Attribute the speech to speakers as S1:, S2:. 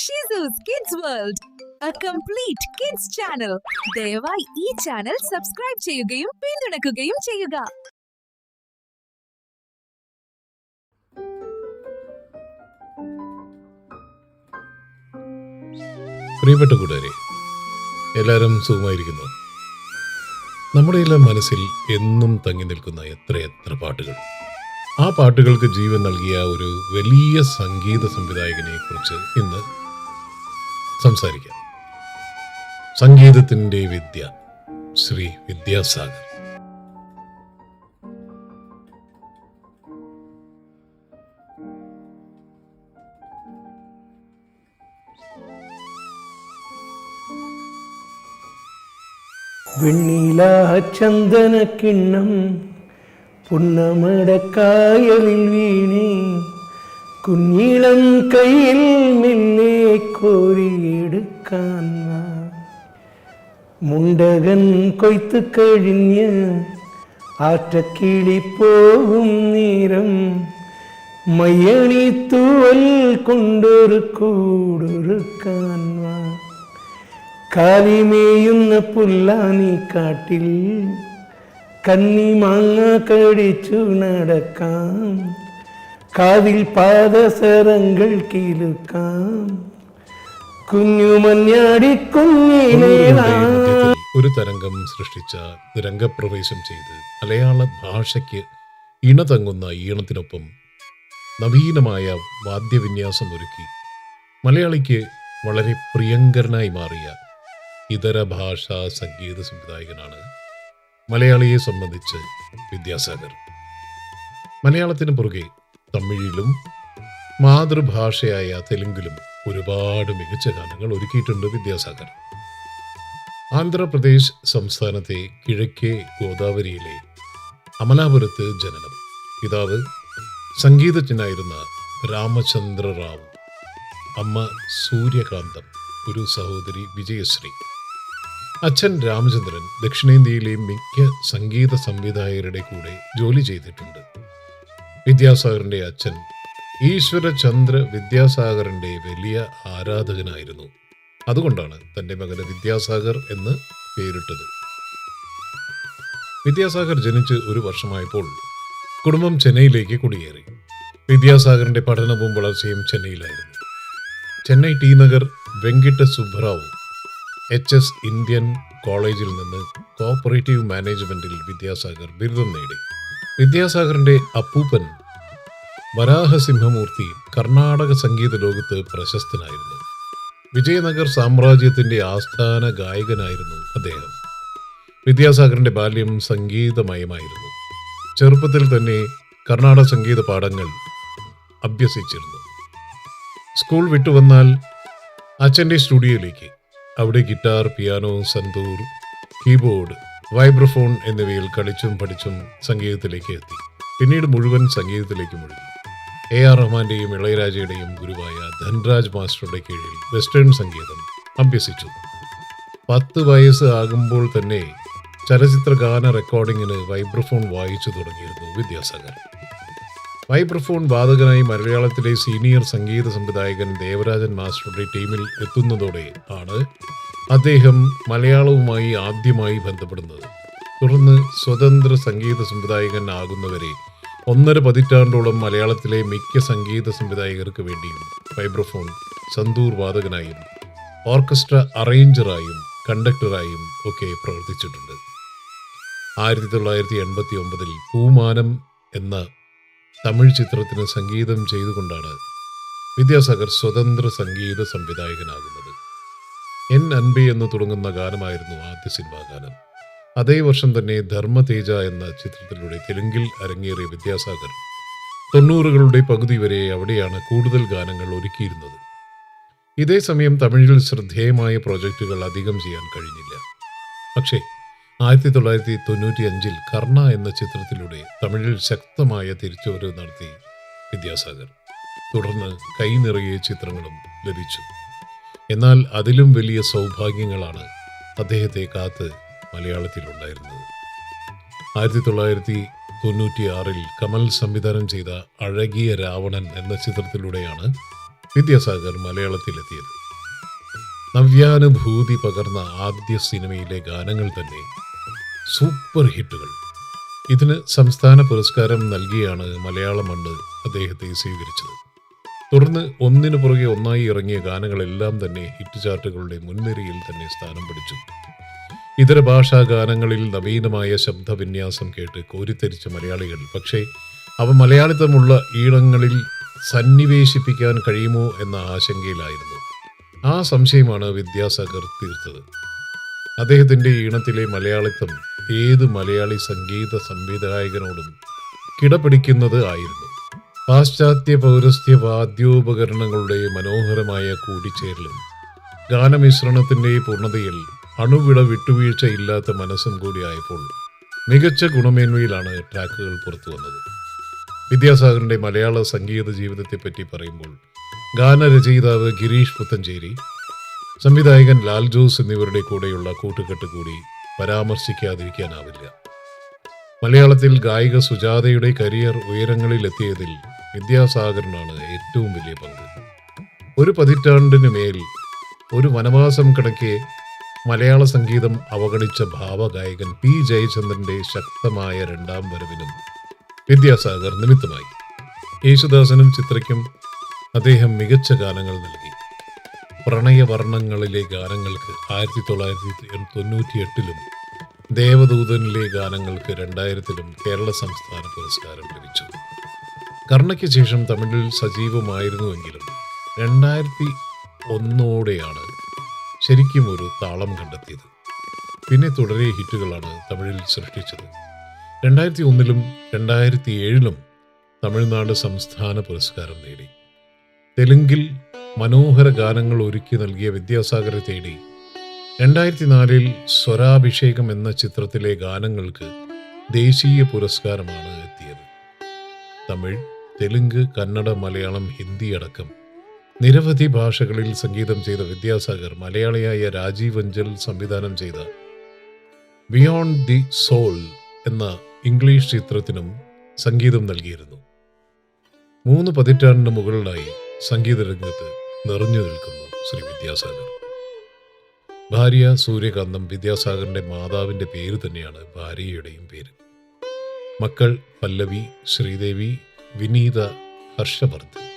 S1: ഷിസൂസ് kids world a complete kids channel ദയവായി ഈ channel subscribe ചെയ്യുകയും പിന്തുണയ്ക്കുകയും ചെയ്യുക.
S2: പ്രിയപ്പെട്ട കൂട്ടുകാരെ എല്ലാവരും സുഖമായിരിക്കുന്നു. നമ്മുടെ എല്ലാം മനസ്സിൽ എന്നും തങ്ങി നിൽക്കുന്ന എത്രയെത്ര പാട്ടുകൾ. ആ പാട്ടുകൾക്ക് ജീവൻ നൽകിയ ഒരു വലിയ സംഗീത സംവിധായകനെ കുറിച്ച് ഇന്ന് സംസാരിക്കാം സംഗീതത്തിന്റെ വിദ്യ ശ്രീ വിദ്യാസാഗർ
S3: വെണ്ണില ചന്ദന കിണ്ണം പുണ്ണമടക്കായലിൽ വീണേ കുഞ്ഞിളം കയ്യിൽ മെല്ലെ വാ. മുണ്ടകൻ കൊയ്ത്ത് കഴിഞ്ഞ് ആറ്റക്കിളി പോകും നേരം മയ്യണി തൂവൽ കൊണ്ടൊരു കൂടൊരുക്കാൻ കാലിമേയുന്ന പുല്ലാനി കാട്ടിൽ കന്നി മാങ്ങ കടിച്ചു നടക്കാം. കാതിൽ പാദസരങ്ങൾ കിലുക്കാം.
S2: ഒരു തരംഗം സൃഷ്ടിച്ച രംഗപ്രവേശം ചെയ്ത് മലയാള ഭാഷയ്ക്ക് ഇണതങ്ങുന്ന ഈണത്തിനൊപ്പം നവീനമായ വാദ്യവിന്യാസം ഒരുക്കി മലയാളിക്ക് വളരെ പ്രിയങ്കരനായി മാറിയ ഇതര ഭാഷാ സംഗീത സംവിധായകനാണ് മലയാളിയെ സംബന്ധിച്ച് വിദ്യാസാഗർ. മലയാളത്തിന് പുറകെ തമിഴിലും മാതൃഭാഷയായ തെലുങ്കിലും ഒരുപാട് മികച്ച ഗാനങ്ങൾ ഒരുക്കിയിട്ടുണ്ട് വിദ്യാസാഗർ. ആന്ധ്രാപ്രദേശ് സംസ്ഥാനത്തെ കിഴക്കേ ഗോദാവരിയിലെ അമലാപുരത്ത് ജനനം. പിതാവ് സംഗീതജ്ഞനായിരുന്ന രാമചന്ദ്ര റാവു. അമ്മ സൂര്യകാന്തം ഒരു സഹോദരി വിജയശ്രീ. അച്ഛൻ രാമചന്ദ്രൻ ദക്ഷിണേന്ത്യയിലെ മിക്ക സംഗീത സംവിധായകരുടെ കൂടെ ജോലി ചെയ്തിട്ടുണ്ട്. വിദ്യാസാഗറിന്റെ അച്ഛൻ ഈശ്വരചന്ദ്ര വിദ്യാസാഗറിന്റെ വലിയ ആരാധകനായിരുന്നു. അതുകൊണ്ടാണ് തന്റെ മകന് വിദ്യാസാഗർ എന്ന് പേരിട്ടത്. വിദ്യാസാഗർ ജനിച്ച് ഒരു വർഷമായപ്പോൾ കുടുംബം ചെന്നൈയിലേക്ക് കുടിയേറി. വിദ്യാസാഗറിന്റെ പഠനവും വളർച്ചയും ചെന്നൈയിലായിരുന്നു. Chennai T Nagar Venkata Subrao H S Indian കോളേജിൽ നിന്ന് കോപ്പറേറ്റീവ് മാനേജ്മെന്റിൽ വിദ്യാസാഗർ ബിരുദം നേടി. വിദ്യാസാഗറിന്റെ അപ്പൂപ്പൻ വരാഹസിംഹമൂർത്തി കർണാടക സംഗീത ലോകത്ത് പ്രശസ്തനായിരുന്നു. വിജയനഗർ സാമ്രാജ്യത്തിന്റെ ആസ്ഥാന ഗായകനായിരുന്നു അദ്ദേഹം. വിദ്യാസാഗറിന്റെ ബാല്യം സംഗീതമയമായിരുന്നു. ചെറുപ്പത്തിൽ തന്നെ കർണാടക സംഗീത പാഠങ്ങൾ അഭ്യസിച്ചിരുന്നു. സ്കൂൾ വിട്ടുവന്നാൽ അച്ഛന്റെ സ്റ്റുഡിയോയിലേക്ക്. അവിടെ guitar piano santoor keyboard vibraphone എന്നിവയിൽ കളിച്ചും പഠിച്ചും സംഗീതത്തിലേക്ക് എത്തി. പിന്നീട് മുഴുവൻ സംഗീതത്തിലേക്ക് മുഴുകി. എ ആർ റഹ്മാന്റെയും ഇളയരാജയുടെയും ഗുരുവായ ധൻരാജ് മാസ്റ്ററുടെ കീഴിൽ വെസ്റ്റേൺ സംഗീതം അഭ്യസിച്ചു. പത്ത് വയസ്സ് ആകുമ്പോൾ തന്നെ ചലച്ചിത്ര ഗാന റെക്കോർഡിങ്ങിന് വൈബ്രഫോൺ വായിച്ചു തുടങ്ങിയിരുന്നു വിദ്യാസാഗർ. വൈബ്രഫോൺ വാദകനായി മലയാളത്തിലെ സീനിയർ സംഗീത സംവിധായകൻ ദേവരാജൻ മാസ്റ്ററുടെ ടീമിൽ എത്തുന്നതോടെ ആണ് അദ്ദേഹം മലയാളവുമായി ആദ്യമായി ബന്ധപ്പെടുന്നത്. തുടർന്ന് സ്വതന്ത്ര സംഗീത സംവിധായകൻ ആകുന്നവരെ ഒന്നര പതിറ്റാണ്ടോളം മലയാളത്തിലെ മിക്ക സംഗീത സംവിധായകർക്ക് വേണ്ടിയും ഫൈബ്രോഫോൺ സന്തൂർ വാദകനായും ഓർക്കസ്ട്ര അറേഞ്ചറായും കണ്ടക്ടറായും ഒക്കെ പ്രവർത്തിച്ചിട്ടുണ്ട്. ആയിരത്തി തൊള്ളായിരത്തി എൺപത്തി ഒമ്പതിൽ പൂമാനം എന്ന തമിഴ് ചിത്രത്തിന് സംഗീതം ചെയ്തുകൊണ്ടാണ് വിദ്യാസാഗർ സ്വതന്ത്ര സംഗീത സംവിധായകനാകുന്നത്. എൻ അൻപി എന്ന് തുടങ്ങുന്ന ഗാനമായിരുന്നു ആദ്യ സിനിമാ ഗാനം. അതേ വർഷം തന്നെ ധർമ്മതേജ എന്ന ചിത്രത്തിലൂടെ തെലുങ്കിൽ അരങ്ങേറിയ വിദ്യാസാഗർ തൊണ്ണൂറുകളുടെ പകുതി വരെ അവിടെയാണ് കൂടുതൽ ഗാനങ്ങൾ ഒരുക്കിയിരുന്നത്. ഇതേ സമയം തമിഴിൽ ശ്രദ്ധേയമായ പ്രോജക്റ്റുകൾ അധികം ചെയ്യാൻ കഴിഞ്ഞില്ല. പക്ഷേ ആയിരത്തി തൊള്ളായിരത്തി തൊണ്ണൂറ്റി അഞ്ചിൽ കർണ എന്ന ചിത്രത്തിലൂടെ തമിഴിൽ ശക്തമായ തിരിച്ചുവരവ് നടത്തി വിദ്യാസാഗർ. തുടർന്ന് കൈ നിറയെ ചിത്രങ്ങളും ലഭിച്ചു. എന്നാൽ അതിലും വലിയ സൗഭാഗ്യങ്ങളാണ് അദ്ദേഹത്തെ കാത്ത് മലയാളത്തിലുണ്ടായിരുന്നത്. ആയിരത്തി തൊള്ളായിരത്തി തൊണ്ണൂറ്റിയാറിൽ കമൽ സംവിധാനം ചെയ്ത അഴകിയ രാവണൻ എന്ന ചിത്രത്തിലൂടെയാണ് വിദ്യാസാഗർ മലയാളത്തിലെത്തിയത്. നവ്യാനുഭൂതി പകർന്ന ആദ്യ സിനിമയിലെ ഗാനങ്ങൾ തന്നെ സൂപ്പർ ഹിറ്റുകൾ. ഇതിന് സംസ്ഥാന പുരസ്കാരം നൽകിയാണ് മലയാള മണ്ണ് അദ്ദേഹത്തെ സ്വീകരിച്ചത്. തുടർന്ന് ഒന്നിനു പുറകെ ഒന്നായി ഇറങ്ങിയ ഗാനങ്ങളെല്ലാം തന്നെ ഹിറ്റ് ചാർട്ടുകളുടെ മുൻനിരയിൽ തന്നെ സ്ഥാനം പിടിച്ചു. ഇതര ഭാഷാ ഗാനങ്ങളിൽ നവീനമായ ശബ്ദവിന്യാസം കേട്ട് കോരിത്തരിച്ച മലയാളികൾ. പക്ഷേ അവ മലയാളിത്തമുള്ള ഈണങ്ങളിൽ സന്നിവേശിപ്പിക്കാൻ കഴിയുമോ എന്ന ആശങ്കയിലായിരുന്നു. ആ സംശയമാണ് വിദ്യാസാഗർ തീർത്തത്. അദ്ദേഹത്തിന്റെ ഈണത്തിലെ മലയാളിത്തം ഏത് മലയാളി സംഗീത സംവിധായകനോടും കിടപിടിക്കുന്നത് ആയിരുന്നു. പാശ്ചാത്യ പൗരസ്ത്യ വാദ്യോപകരണങ്ങളുടെ മനോഹരമായ കൂടിച്ചേരലും ഗാനമിശ്രണത്തിന്റെ പൂർണതയിൽ അണുവിട വിട്ടുവീഴ്ച ഇല്ലാത്ത മനസ്സും കൂടിയായപ്പോൾ മികച്ച ഗുണമേന്മയിലാണ് ട്രാക്കുകൾ പുറത്തു വന്നത്. വിദ്യാസാഗറിന്റെ മലയാള സംഗീത ജീവിതത്തെപ്പറ്റി പറയുമ്പോൾ ഗാനരചയിതാവ് ഗിരീഷ് പുത്തഞ്ചേരി സംവിധായകൻ ലാൽ ജോസ് എന്നിവരുടെ കൂടെയുള്ള കൂട്ടുകെട്ട് കൂടി പരാമർശിക്കാതിരിക്കാനാവില്ല. മലയാളത്തിൽ ഗായിക സുജാതയുടെ കരിയർ ഉയരങ്ങളിലെത്തിയതിൽ വിദ്യാസാഗറിനാണ് ഏറ്റവും വലിയ പങ്ക്. ഒരു പതിറ്റാണ്ടിനു മേൽ ഒരു വനവാസം കണക്കെ മലയാള സംഗീതം അവഗണിച്ച ഭാവഗായകൻ പി ജയചന്ദ്രന്റെ ശക്തമായ രണ്ടാം വരവിനും വിദ്യാസാഗർ നിമിത്തമായി. യേശുദാസനും ചിത്രയ്ക്കും അദ്ദേഹം മികച്ച ഗാനങ്ങൾ നൽകി. പ്രണയവർണങ്ങളിലെ ഗാനങ്ങൾക്ക് ആയിരത്തി തൊള്ളായിരത്തി തൊണ്ണൂറ്റി എട്ടിലും ദേവദൂതനിലെ ഗാനങ്ങൾക്ക് രണ്ടായിരത്തിലും കേരള സംസ്ഥാന പുരസ്കാരം ലഭിച്ചു. കർണയ്ക്ക് ശേഷം തമിഴിൽ സജീവമായിരുന്നുവെങ്കിലും രണ്ടായിരത്തി ഒന്നോടെയാണ് ശരിക്കും ഒരു താളം കണ്ടെത്തിയത്. പിന്നെ തുടരെ ഹിറ്റുകളാണ് തമിഴിൽ സൃഷ്ടിച്ചത്. രണ്ടായിരത്തി ഒന്നിലും രണ്ടായിരത്തി ഏഴിലും തമിഴ്നാട് സംസ്ഥാന പുരസ്കാരം നേടി. തെലുങ്കിൽ മനോഹര ഗാനങ്ങൾ ഒരുക്കി നൽകിയ വിദ്യാസാഗറെ തേടി. രണ്ടായിരത്തി നാലിൽ സ്വരാഭിഷേകം എന്ന ചിത്രത്തിലെ ഗാനങ്ങൾക്ക് ദേശീയ പുരസ്കാരമാണ് എത്തിയത്. തമിഴ് തെലുങ്ക് കന്നഡ മലയാളം ഹിന്ദി അടക്കം നിരവധി ഭാഷകളിൽ സംഗീതം ചെയ്ത വിദ്യാസാഗർ മലയാളിയായ രാജീവ് അഞ്ചൽ സംവിധാനം ചെയ്ത ബിയോണ്ട് ദി സോൾ എന്ന ഇംഗ്ലീഷ് ചിത്രത്തിനും സംഗീതം നൽകിയിരുന്നു. മൂന്ന് പതിറ്റാണ്ടിന് മുകളിലായി സംഗീത രംഗത്ത് നിറഞ്ഞു നിൽക്കുന്നു ശ്രീ വിദ്യാസാഗർ. ഭാര്യ സൂര്യകാന്തം വിദ്യാസാഗറിന്റെ മാതാവിന്റെ പേര് തന്നെയാണ് ഭാര്യയുടെയും പേര്. മക്കൾ പല്ലവി ശ്രീദേവി വിനീത ഹർഷവർദ്ധൻ.